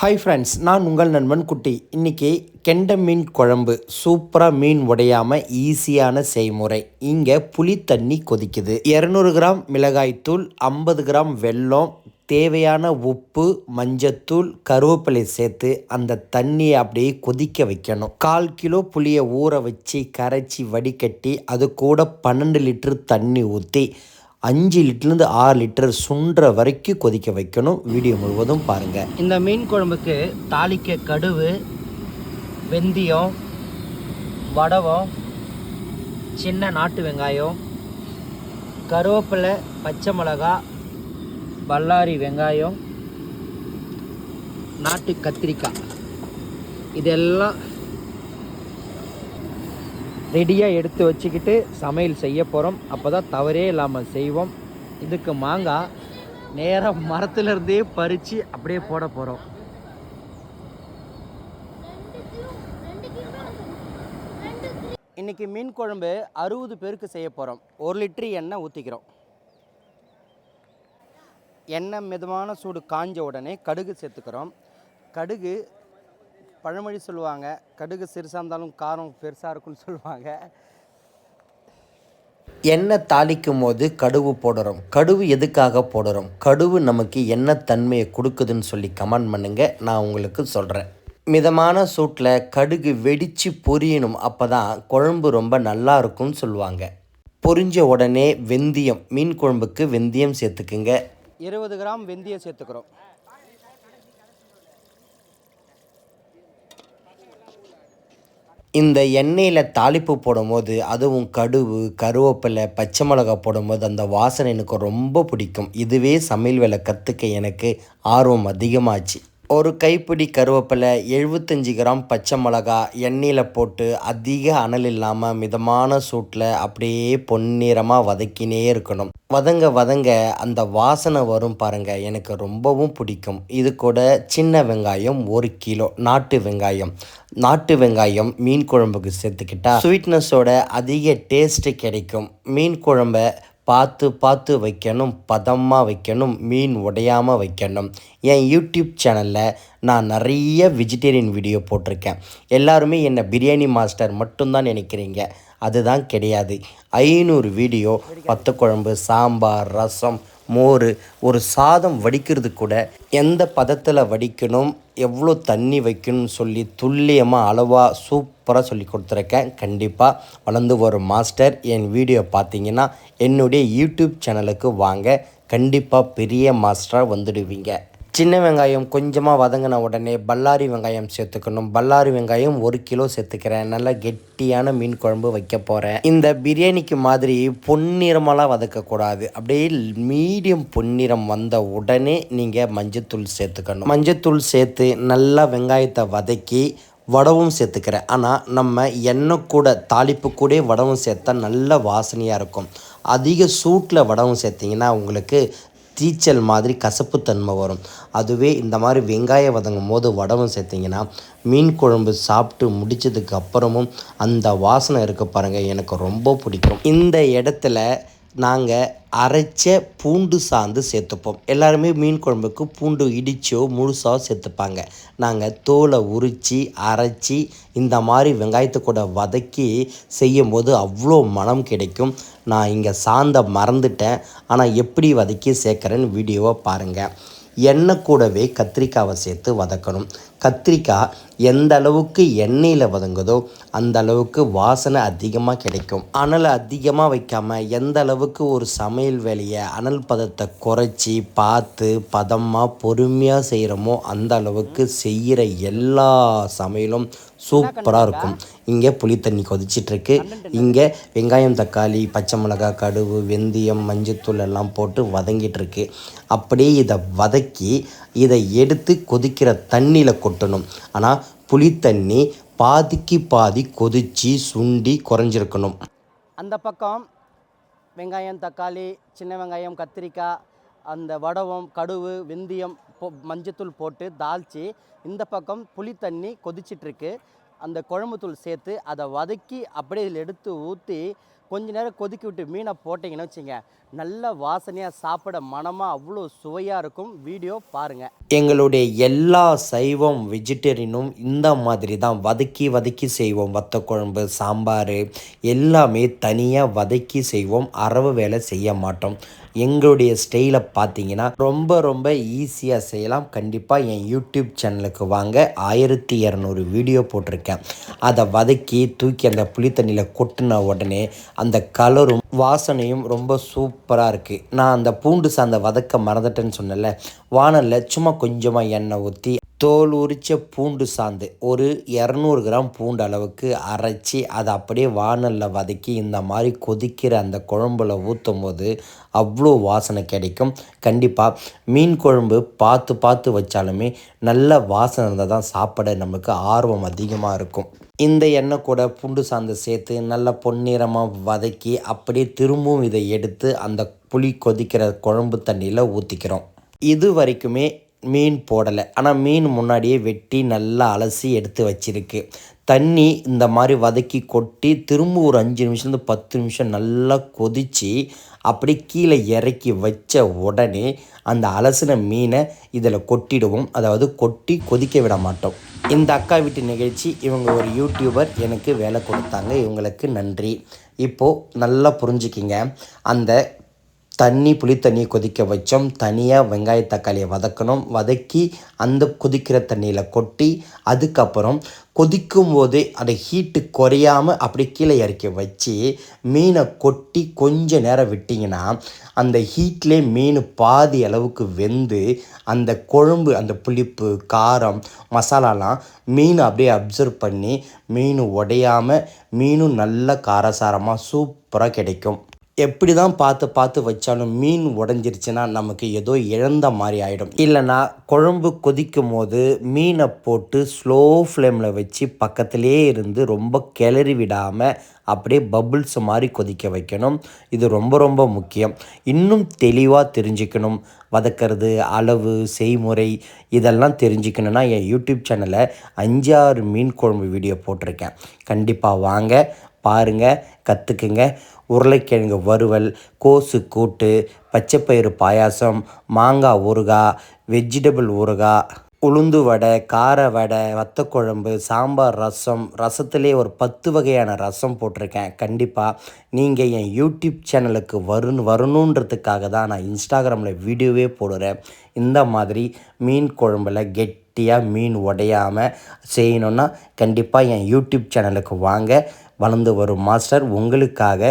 Hi friends நான் உங்கள் நண்பன் குட்டி. இன்றைக்கி கெண்டை மீன் குழம்பு சூப்பராக மீன் உடையாமல் ஈஸியான செய்முறை. இங்கே புளி தண்ணி கொதிக்குது. இரநூறு கிராம் மிளகாய்த்தூள் ஐம்பது கிராம் வெல்லம் தேவையான உப்பு மஞ்சத்தூள் கருவேப்பிலை சேர்த்து அந்த தண்ணியை அப்படியே கொதிக்க வைக்கணும். கால் கிலோ புளியை ஊற வச்சு கரைச்சி வடிகட்டி அது கூட பன்னெண்டு லிட்டர் தண்ணி ஊற்றி அஞ்சு லிட்டர்லேருந்து ஆறு லிட்டர் சுன்ற வரைக்கும் கொதிக்க வைக்கணும். வீடியோ முழுவதும் பாருங்கள் இந்த மீன் குழம்புக்கு தாளிக்க கடுவு வெந்தயம் வடவம் சின்ன நாட்டு வெங்காயம் கருவேப்பிலை பச்சை மிளகா பல்லாரி வெங்காயம் நாட்டு கத்திரிக்காய். இதெல்லாம் ரெடியாக எடுத்து வச்சுக்கிட்டு சமையல் செய்ய போகிறோம் அப்போ தான் தவறே இல்லாமல் செய்வோம். இதுக்கு மாங்காய் நேராக மரத்துலேருந்தே பறித்து அப்படியே போட போகிறோம் இன்றைக்கி மீன் குழம்பு அறுபது பேருக்கு செய்ய போகிறோம் ஒரு லிட்டரு எண்ணெய் ஊற்றிக்கிறோம் எண்ணெய் மிதமான சூடு காஞ்ச உடனே கடுகு சேர்த்துக்கிறோம். கடுகு பழமொழி சொல்லுவாங்க. கடுகு சிறுசாக இருந்தாலும் காரம் பெருசாக இருக்கும்னு சொல்லுவாங்க. எண்ணெய் தாளிக்கும் போது கடுகு போடுறோம். கடுகு எதுக்காக போடுறோம்? கடுகு நமக்கு என்ன தன்மையை கொடுக்குதுன்னு சொல்லி கமெண்ட் பண்ணுங்க. நான் உங்களுக்கு சொல்கிறேன் மிதமான சூட்டில் கடுகு வெடித்து பொரியணும். அப்போ தான் குழம்பு ரொம்ப நல்லா இருக்கும்னு சொல்லுவாங்க. பொரிஞ்ச உடனே வெந்தயம் மீன் குழம்புக்கு வெந்தயம் சேர்த்துக்குங்க. இருபது கிராம் வெந்தயம் சேர்த்துக்கிறோம். இந்த எண்ணெயில் தாளிப்பு போடும்போது அதுவும் கடுகு கருவேப்பிலை பச்சை மிளகா போடும்போது அந்த வாசனை எனக்கு ரொம்ப பிடிக்கும். இதுவே சமையல் வேலை கற்றுக்க எனக்கு ஆர்வம் அதிகமாச்சு. ஒரு கைப்பிடி கருவேப்பிலை எழுபத்தஞ்சி கிராம் பச்சை மிளகா எண்ணெயில் போட்டு அதிக அனல் இல்லாமல் மிதமான சூட்டில் அப்படியே பொன்னிறமாக வதக்கினே இருக்கணும். வதங்க வதங்க அந்த வாசனை வரும் பாருங்க. எனக்கு ரொம்பவும் பிடிக்கும். இது கூட சின்ன வெங்காயம் ஒரு கிலோ. நாட்டு வெங்காயம். நாட்டு வெங்காயம் மீன் குழம்புக்கு சேர்த்துக்கிட்டா ஸ்வீட்னஸோட அதிக டேஸ்ட்டு கிடைக்கும். மீன் குழம்பை பார்த்து பார்த்து வைக்கணும் பதமாக வைக்கணும் மீன் உடையாமல் வைக்கணும். என் யூடியூப் சேனலில் நான் நிறைய வெஜிடேரியன் வீடியோ போட்டிருக்கேன். எல்லாருமே என்னை பிரியாணி மாஸ்டர் மட்டும்தான் நினைக்கிறீங்க. அதுதான் கிடையாது. ஐநூறு வீடியோ பத்து குழம்பு சாம்பார் ரசம் மோர் ஒரு சாதம் வடிக்கிறது கூட எந்த பதத்தில் வடிக்கணும் எவ்வளோ தண்ணி வைக்கணும்னு சொல்லி துல்லியமாக அளவாக சூப்பராக சொல்லி கொடுத்துருக்கேன். கண்டிப்பாக வளர்ந்து வரும் மாஸ்டர் என் வீடியோ பார்த்தீங்கன்னா என்னுடைய யூடியூப் சேனலுக்கு வாங்க. கண்டிப்பாக பெரிய மாஸ்டராக வந்துடுவீங்க. சின்ன வெங்காயம் கொஞ்சமாக வதங்கின உடனே பல்லாரி வெங்காயம் சேர்த்துக்கணும். பல்லாரி வெங்காயம் ஒரு கிலோ சேர்த்துக்கிறேன். நல்லா கெட்டியான மீன் குழம்பு வைக்க போகிறேன் இந்த பிரியாணிக்கு மாதிரி பொன்னிறமெல்லாம் வதக்கக்கூடாது. அப்படியே மீடியம் பொன்னிறம் வந்த உடனே நீங்கள் மஞ்சத்தூள் சேர்த்துக்கணும். மஞ்சத்தூள் சேர்த்து நல்லா வெங்காயத்தை வதக்கி வடவும் சேர்த்துக்கிறேன். ஆனால் நம்ம எண்ணெய் கூட தாளிப்பு கூட வடவும் சேர்த்தா நல்ல வாசனையாக இருக்கும். அதிக சூட்டில் வடவும் சேர்த்திங்கன்னா உங்களுக்கு தீச்சல் மாதிரி கசப்புத்தன்மை வரும். அதுவே இந்த மாதிரி வெங்காயம் வதங்கும் போது வடவும் சேர்த்திங்கன்னா மீன் குழம்பு சாப்பிட்டு முடித்ததுக்கு அப்புறமும் அந்த வாசனை இருக்க பாருங்கள் எனக்கு ரொம்ப பிடிக்கும். இந்த இடத்துல நாங்கள் அரைச்ச பூண்டு சாந்து சேர்த்துப்போம். எல்லாருமே மீன் குழம்புக்கு பூண்டு இடிச்சோ முழுசாக சேர்த்துப்பாங்க. நாங்கள் தோலை உரித்து அரைச்சி இந்த மாதிரி வெங்காயத்தை கூட வதக்கி செய்யும் போது அவ்வளோ மனம் கிடைக்கும். நான் இங்கே சார்ந்த மறந்துட்டேன். ஆனால் எப்படி வதக்கி சேர்க்குறேன்னு வீடியோவை பாருங்கள் எண்ணெய் கூடவே கத்திரிக்காவை சேர்த்து வதக்கணும். கத்திரிக்காய் எந்த அளவுக்கு எண்ணெயில் வதங்குதோ அந்த அளவுக்கு வாசனை அதிகமாக கிடைக்கும். அனலை அதிகமாக வைக்காமல் எந்த அளவுக்கு ஒரு சமையல் வேலையை அனல் பதத்தை குறைச்சி பார்த்து பதமாக பொறுமையாக செய்கிறோமோ அந்த அளவுக்கு செய்கிற எல்லா சமையலும் சூப்பராக இருக்கும். இங்கே புளி தண்ணி கொதிச்சிட்ருக்கு. இங்கே வெங்காயம் தக்காளி பச்சை மிளகாய் கடுகு வெந்தயம் மஞ்சத்தூள் எல்லாம் போட்டு வதங்கிட்டுருக்கு அப்படியே இதை வதக்கி இதை எடுத்து கொதிக்கிற தண்ணியில் கொட்டணும். ஆனால் புளி தண்ணி பாதிக்கு பாதி கொதித்து சுண்டி குறைஞ்சிருக்கணும். அந்த பக்கம் வெங்காயம் தக்காளி சின்ன வெங்காயம் கத்திரிக்காய் அந்த வடவம் கடுகு வெந்தயம் போ மஞ்சத்தூள் போட்டு தாளித்து இந்த பக்கம் புளி தண்ணி கொதிச்சிட்ருக்கு. அந்த குழம்புத்தூள் சேர்த்து அதை வதக்கி அப்படியே இதில் எடுத்து ஊற்றி கொஞ்ச நேரம் கொதிக்க விட்டு மீனை போட்டிங்கன்னு வச்சுங்க நல்ல வாசனையாக சாப்பிட மனமாக அவ்வளோ சுவையாக இருக்கும். வீடியோ பாருங்கள் எங்களுடைய எல்லா சைவம் வெஜிடேரியனும் இந்த மாதிரி தான். வதக்கி வதக்கி செய்வோம். வத்த குழம்பு சாம்பார் எல்லாமே தனியாக வதக்கி செய்வோம். அரவு வேலை செய்ய மாட்டோம். எங்களுடைய ஸ்டைலை பார்த்தீங்கன்னா ரொம்ப ரொம்ப ஈஸியாக செய்யலாம். கண்டிப்பாக என் யூடியூப் சேனலுக்கு வாங்க. ஆயிரத்தி இரநூறு வீடியோ போட்டிருக்கேன். அதை வதக்கி தூக்கி அந்த புளி தண்ணியில் கொட்டின உடனே அந்த கலரும் வாசனையும் ரொம்ப சூப்பராக இருக்குது நான் அந்த பூண்டு சார்ந்த வதக்க மறந்துட்டேன்னு சொன்னேன்ல வானலில் சும்மா கொஞ்சமாக எண்ணெய் ஊற்றி தோல் உரித்த பூண்டு சாந்து ஒரு இரநூறு கிராம் பூண்டு அளவுக்கு அரைச்சி அதை அப்படியே வானலில் வதக்கி இந்த மாதிரி கொதிக்கிற அந்த குழம்புல ஊற்றும் போது அவ்வளோ வாசனை கிடைக்கும். கண்டிப்பாக மீன் குழம்பு பார்த்து பார்த்து வச்சாலுமே நல்ல வாசனை இருந்தால் தான் சாப்பிட நமக்கு ஆர்வம் அதிகமாக இருக்கும். இந்த எண்ணெய் கூட பூண்டு சாந்து சேர்த்து நல்லா பொன்னிறமாக வதக்கி அப்படியே திரும்பவும் இதை எடுத்து அந்த புளி கொதிக்கிற குழம்பு தண்ணியில் ஊற்றிக்கிறோம் இது வரைக்குமே மீன் போடலை. ஆனால் மீன் முன்னாடியே வெட்டி நல்லா அலசி எடுத்து வச்சிருக்கு. தண்ணி இந்த மாதிரி வதக்கி கொட்டி திரும்ப ஒரு அஞ்சு நிமிஷம்லேருந்து பத்து நிமிஷம் நல்லா கொதித்து அப்படி கீழே இறக்கி வச்ச உடனே அந்த அலசின மீனை இதில் கொட்டிடுவோம். அதாவது கொட்டி கொதிக்க விட மாட்டோம். இந்த அக்கா வீட்டு நிகழ்ச்சி இவங்க ஒரு யூடியூபர் எனக்கு வேலை கொடுத்தாங்க. இவங்களுக்கு நன்றி. இப்போது நல்லா புரிஞ்சுக்கிங்க. அந்த தண்ணி புளி தண்ணி கொதிக்க வச்சோம். தனியாக வெங்காய தக்காளியை வதக்கணும். வதக்கி அந்த கொதிக்கிற தண்ணியில் கொட்டி அதுக்கப்புறம் கொதிக்கும் போதே அதை ஹீட்டு குறையாமல் அப்படி கீழே இறக்கி வச்சு மீனை கொட்டி கொஞ்ச நேரம் விட்டிங்கன்னா அந்த ஹீட்லேயே மீன் பாதி அளவுக்கு வெந்து அந்த குழம்பு அந்த புளிப்பு காரம் மசாலாலாம் மீன் அப்படியே அப்சர்வ் பண்ணி மீன் உடையாமல் மீனும் நல்ல காரசாரமாக சூப்பராக கிடைக்கும். எப்படி தான் பார்த்து பார்த்து வச்சாலும் மீன் உடஞ்சிருச்சுன்னா நமக்கு ஏதோ இழந்த மாதிரி ஆகிடும் இல்லைன்னா குழம்பு கொதிக்கும் போது மீனை போட்டு ஸ்லோ ஃப்ளேமில் வச்சு பக்கத்துலேயே இருந்து ரொம்ப கிளறி விடாமல் அப்படியே பபுள்ஸ் மாதிரி கொதிக்க வைக்கணும். இது ரொம்ப ரொம்ப முக்கியம். இன்னும் தெளிவாக தெரிஞ்சுக்கணும். வதக்கிறது அளவு செய்முறை இதெல்லாம் தெரிஞ்சுக்கணுன்னா என் யூடியூப் சேனலில் அஞ்சாறு மீன் குழம்பு வீடியோ போட்டிருக்கேன். கண்டிப்பாக வாங்க. பாருங்கள் கற்றுக்குங்க உருளைக்கிழங்கு வறுவல் கோசு கூட்டு பச்சைப்பயிறு பாயாசம் மாங்காய் ஊறுகாய் வெஜிடபிள் ஊறுகாய் உளுந்து வடை கார வடை வத்தக்குழம்பு சாம்பார் ரசம் ரசத்துலேயே ஒரு பத்து வகையான ரசம் போட்டிருக்கேன். கண்டிப்பாக நீங்கள் என் யூடியூப் சேனலுக்கு வரும் வரணுன்றதுக்காக தான் நான் இன்ஸ்டாகிராமில் வீடியோவே போடுறேன். இந்த மாதிரி மீன் குழம்புல கெட்டியாக மீன் உடையாமல் செய்யணுன்னா கண்டிப்பாக என் யூடியூப் சேனலுக்கு வாங்க. வளர்ந்து வரும். மாஸ்டர் உங்களுக்காக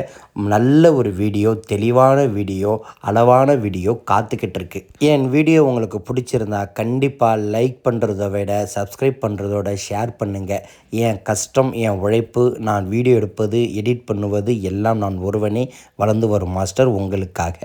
நல்ல ஒரு வீடியோ தெளிவான வீடியோ அளவான வீடியோ காத்துக்கிட்டு இருக்கு. என் வீடியோ உங்களுக்கு பிடிச்சிருந்தா கண்டிப்பாக லைக் பண்ணுறத விட சப்ஸ்கிரைப் பண்ணுறதோட ஷேர் பண்ணுங்கள் என் கஷ்டம் என் உழைப்பு நான் வீடியோ எடுப்பது எடிட் பண்ணுவது எல்லாம் நான் ஒருவனே வளர்ந்து வரும் மாஸ்டர் உங்களுக்காக.